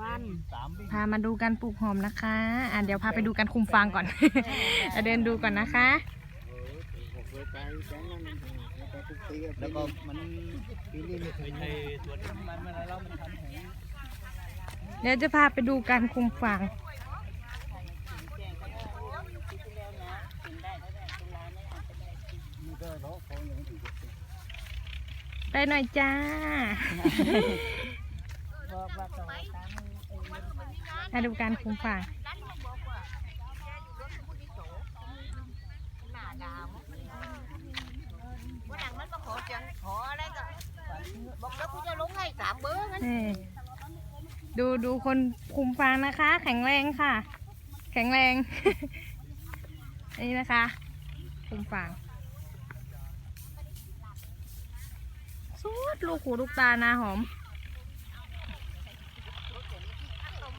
วันสามวิ่งพามาดูการปลูกหอมนะคะอะเดี๋ยวพาไปดูการคุมฟางก่อนอะเดินดูก่อนนะคะ แล้วก็มันปีนี้ไม่เคยใช้สวนมันเมื่อไรเรามันทำแผงเดี๋ยวจะพาไปดูการคุมฟางนี่ก็ร้อฟองอย่างนี้ไปหน่อยจ้า มาดูการคุมฟางวันหลังมันมาขอจังขออะไรก็บอกแล้วกูจะลงให้สามเบอร์งั้นนี่ดูดูคนคุมฟางนะคะ แข็งแรงค่ะ แข็งแรงนี่นะคะ คุมฟางสุดลูกหูลูกตานาหอม